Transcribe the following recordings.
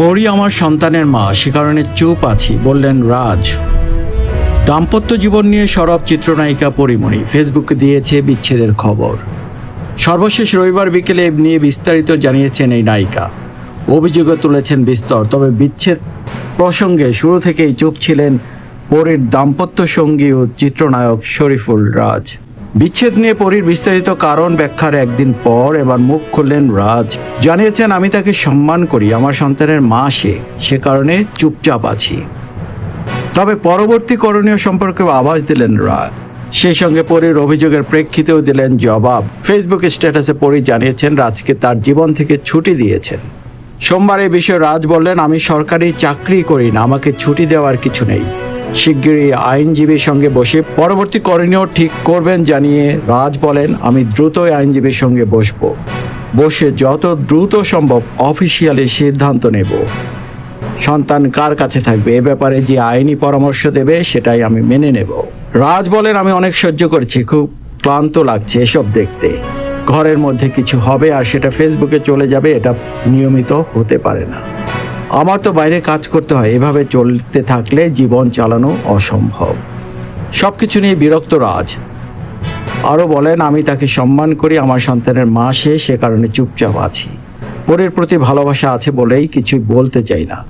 পরি আমার সন্তানের মা, সে কারণে চুপ আছি, বললেন, রাজ। দাম্পত্য জীবন নিয়ে সরব চিত্রনায়িকা পরিমণি ফেসবুকে দিয়েছে বিচ্ছেদের খবর। সর্বশেষ রবিবার বিকেলে নিয়ে বিস্তারিত জানিয়েছেন এই নায়িকা। অভিযোগে তুলেছেন বিস্তর, তবে বিচ্ছেদ প্রসঙ্গে শুরু থেকেই চুপ ছিলেন পরীর দাম্পত্য সঙ্গী ও চিত্রনায়ক শরীফুল রাজ। বিচ্ছেদ নিয়ে পরীর বিস্তারিত কারণ ব্যাখ্যার একদিন পর এবার মুখ খুললেন রাজ। জানিয়েছেন, আমি তাকে সম্মান করি, আমার সন্তানের মা সে সে কারণে চুপচাপ আছি। তবে পরবর্তী করণীয় সম্পর্কে আভাস দিলেন রাজ। সেই সঙ্গে পরীর অভিযোগের প্রেক্ষিতেও দিলেন জবাব। ফেসবুক স্ট্যাটাসে পরী জানিয়েছেন, রাজকে তার জীবন থেকে ছুটি দিয়েছেন। সোমবার এই বিষয়ে রাজ বললেন, আমি সরকারি চাকরি করি না, আমাকে ছুটি দেওয়ার কিছু নেই। শিগগিরই আইনজীবীর সঙ্গে বসে পরবর্তী করণীয় ঠিক করবেন জানিয়ে রাজ বলেন, আমি দ্রুতই আইনজীবীর সঙ্গে বসবো। বসে যত দ্রুত সম্ভব অফিসিয়ালি সিদ্ধান্ত নেব। সন্তান কার কাছে থাকবে? এ ব্যাপারে যে আইনি পরামর্শ দেবে, সেটাই আমি মেনে নেব। রাজ বলেন, আমি অনেক সহ্য করেছি, খুব ক্লান্ত লাগছে এসব দেখতে। ঘরের মধ্যে কিছু হবে আর সেটা ফেসবুকে চলে যাবে, এটা নিয়মিত হতে পারে না। আমার তো বাইরে কাজ করতে হয়। এভাবে চলতে থাকলে জীবন চালানো অসম্ভব। সব কিছু নিয়ে বিরক্ত রাজ। আরও বলেন, আমি তাকে সম্মান করি, আমার সন্তানের মা সে সে কারণে চুপচাপ আছি। পরের প্রতি ভালোবাসা আছে বলেই কিছু বলতে চাই না।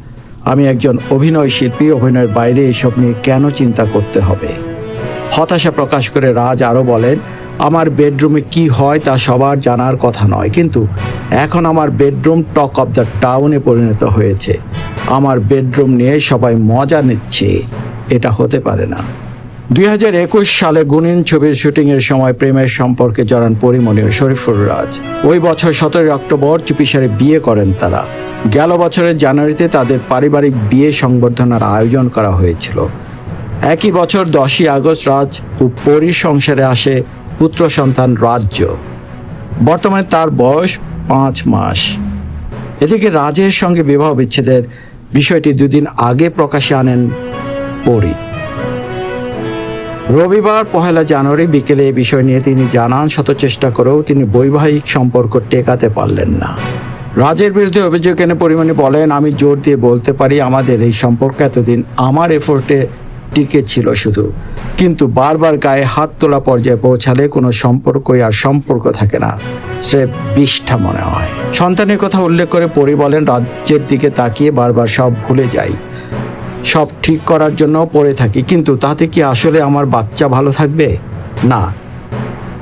আমি একজন অভিনয় শিল্পী, অভিনয়ের বাইরে এসব নিয়ে কেন চিন্তা করতে হবে? হতাশা প্রকাশ করে রাজ আরও বলেন আমার বেডরুমে কি হয় তা সবার জানার কথা নয়, কিন্তু এখন আমার বেডরুম টক অফ দ্য টাউনে পরিণত হয়েছে। আমার বেডরুম নিয়ে সবাই মজা নিচ্ছে, এটা হতে পারে না। দুই হাজার একুশ সালে গুনিন ছবির শুটিংয়ের সময় প্রেমের সম্পর্কে জড়ান পরিমণি ও শরীফুর রাজ। ওই বছর সতেরোই অক্টোবর চুপিসারে বিয়ে করেন তারা। গেল বছরের জানুয়ারিতে তাদের পারিবারিক বিয়ে সংবর্ধনার আয়োজন করা হয়েছিল। একই বছর দশই আগস্ট রাজ ও পরীর সংসারে আসে পুত্র সন্তান রাজ্য। বর্তমানে তার বয়স পাঁচ মাস। এদিকে রাজের সঙ্গে বিবাহ বিচ্ছেদের বিষয়টি দুদিন আগে প্রকাশে আনেন পরী। রবিবার পহেলা জানুয়ারি বিকেলে এ বিষয় নিয়ে তিনি জানান, শত চেষ্টা করেও তিনি বৈবাহিক সম্পর্ক টেকাতে পারলেন না। রাজের বিরুদ্ধে অভিযোগ এনে পরিমাণে বলেন, আমি জোর দিয়ে বলতে পারি, আমাদের এই সম্পর্ক এতদিন আমার এফোর্টে টিকে ছিল শুধু। কিন্তু বারবার গায়ে হাত তোলা পর্যায়ে পৌঁছালে কোনো সম্পর্কই আর সম্পর্ক থাকে না। সে বিষ্ঠা মনে হয়। সন্তানের কথা উল্লেখ করে পরি বলেন, রাজ্যের দিকে তাকিয়ে বারবার সব ভুলে যাই। সব ঠিক করার জন্য পড়ে থাকি, কিন্তু তাতে কি আসলে আমার বাচ্চা ভালো থাকবে? না।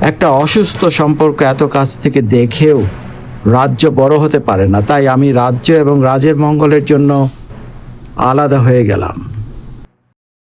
একটা অসুস্থ সম্পর্ক এত কাছ থেকে দেখেও রাজ্য বড় হতে পারে না। তাই আমি রাজ্য এবং রাজের মঙ্গলের জন্য আলাদা হয়ে গেলাম।